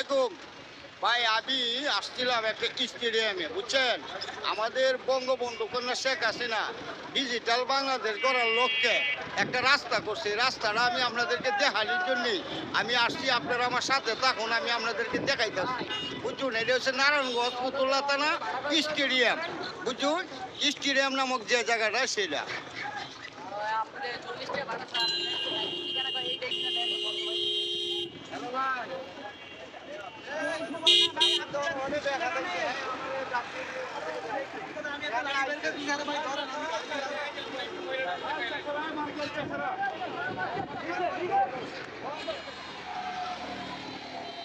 আলাইকুম। ভাই, আমি আসছিলাম একটা স্টেডিয়ামে, বুঝছেন? আমাদের বঙ্গবন্ধু কন্যা শেখ হাসিনা ডিজিটাল বাংলাদেশ গড়ার লক্ষ্যে একটা রাস্তা করছে। রাস্তাটা আমি আপনাদেরকে দেখানোর জন্যই আমি আসছি। আপনারা আমার সাথে থাকুন, আমি আপনাদেরকে দেখাইতেছি। বুঝুন, এটা হচ্ছে নারায়ণগঞ্জ পুতুল্লা থানা স্টেডিয়াম। বুঝুন, স্টেডিয়াম নামক যে জায়গাটা, সেটা।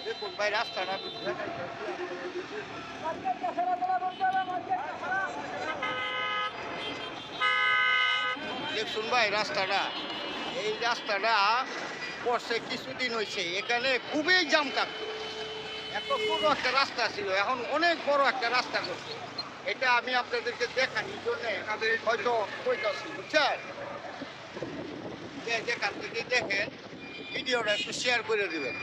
দেখুন ভাই, রাস্তাটা। দেখুন ভাই, রাস্তাটা এই রাস্তাটা করছে কিছুদিন হয়েছে এখানে খুবই জাম থাকতো এত ছোট একটা রাস্তা ছিল, এখন অনেক বড় একটা রাস্তা করছে। এটা আমি আপনাদেরকে দেখানোর জন্য হয়তো কইতাছি, বুঝছেন? যে যেখান থেকে দেখেন, ভিডিওটা একটু শেয়ার করে দিবেন।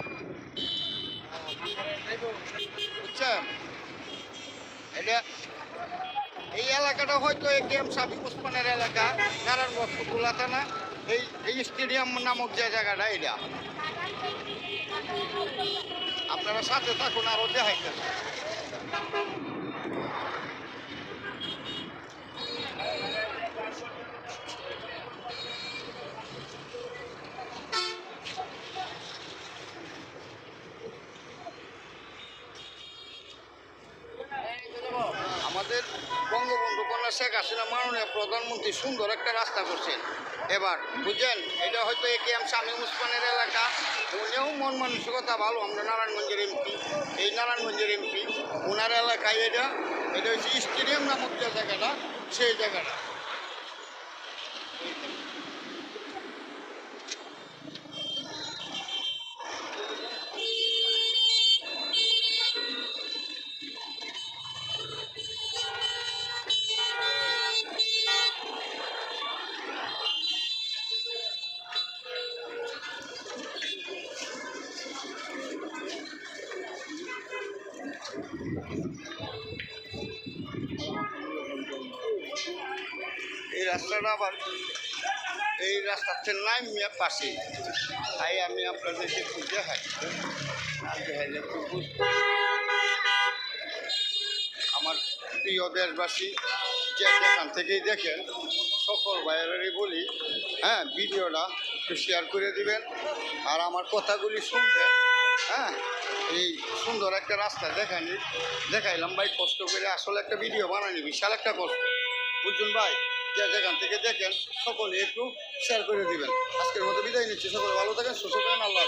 বুঝছেন? এটা এই এলাকাটা হয়তো এই গেম সাবি উসমানের এলাকা, নারায়ণগঞ্জ ফুতুলা থানা, এই এই স্টেডিয়াম নামক যে জায়গাটা এটা আপনারা সাথে থাকুন আরও দেখাইতেন আমাদের বঙ্গবন্ধু শেখ হাসিনা মাননীয় প্রধানমন্ত্রী সুন্দর একটা রাস্তা করছেন। এবার বুঝছেন, এটা হয়তো এ কে এম শামীম উসমানের এলাকা। উনিও মন মানসিকতা ভালো, আমরা নারায়ণগঞ্জের এমপি। এই নারায়ণগঞ্জের এমপি ওনার এলাকায় এটা এটা হচ্ছে স্টেডিয়াম নামক যে জায়গাটা, সেই জায়গাটা। এই রাস্তাটা আবার এই রাস্তাতে নামিয়ে পাশে। তাই আমি আপনাদেরকে দেখাই দেখাইলে আমার প্রিয় দেশবাসী, যে যেখান থেকেই দেখেন, সকল ভাইয়েরাই বলি হ্যাঁ ভিডিওটা একটু শেয়ার করে দিবেন। আর আমার কথাগুলি শুনবেন। হ্যাঁ? এই সুন্দর একটা রাস্তা দেখানি দেখাইলাম ভাই, কষ্ট করে আসলে একটা ভিডিও বানানি বিশাল একটা কষ্ট। বুঝছেন ভাই? যে যেখান থেকে দেখেন, সকলে একটু শেয়ার করে দিবেন। আজকের মতো বিদায় নিচ্ছি, সকলে ভালো থাকেন, সুস্থ থাকেন, আল্লাহ।